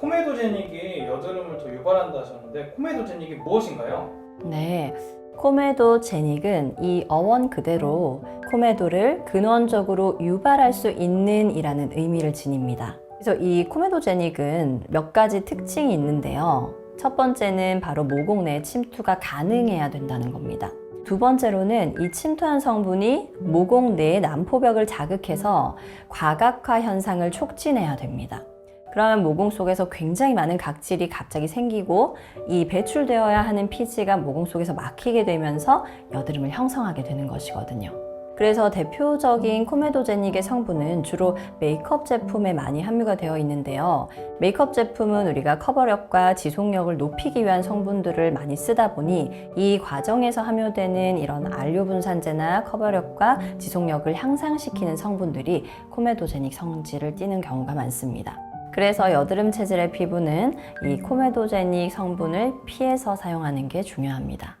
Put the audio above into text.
코메도제닉이 여드름을 더 유발한다 하셨는데 코메도제닉이 무엇인가요? 네. 코메도 제닉은 이 어원 그대로 코메도를 근원적으로 유발할 수 있는 이라는 의미를 지닙니다. 그래서 이 코메도 제닉은 몇 가지 특징이 있는데요. 첫 번째는 바로 모공 내 침투가 가능해야 된다는 겁니다. 두 번째로는 이 침투한 성분이 모공 내의 난포벽을 자극해서 과각화 현상을 촉진해야 됩니다. 그러면 모공 속에서 굉장히 많은 각질이 갑자기 생기고 이 배출되어야 하는 피지가 모공 속에서 막히게 되면서 여드름을 형성하게 되는 것이거든요. 그래서 대표적인 코메도제닉의 성분은 주로 메이크업 제품에 많이 함유가 되어 있는데요. 메이크업 제품은 우리가 커버력과 지속력을 높이기 위한 성분들을 많이 쓰다 보니 이 과정에서 함유되는 이런 알료 분산제나 커버력과 지속력을 향상시키는 성분들이 코메도제닉 성질을 띠는 경우가 많습니다. 그래서 여드름 체질의 피부는 이 코메도제닉 성분을 피해서 사용하는 게 중요합니다.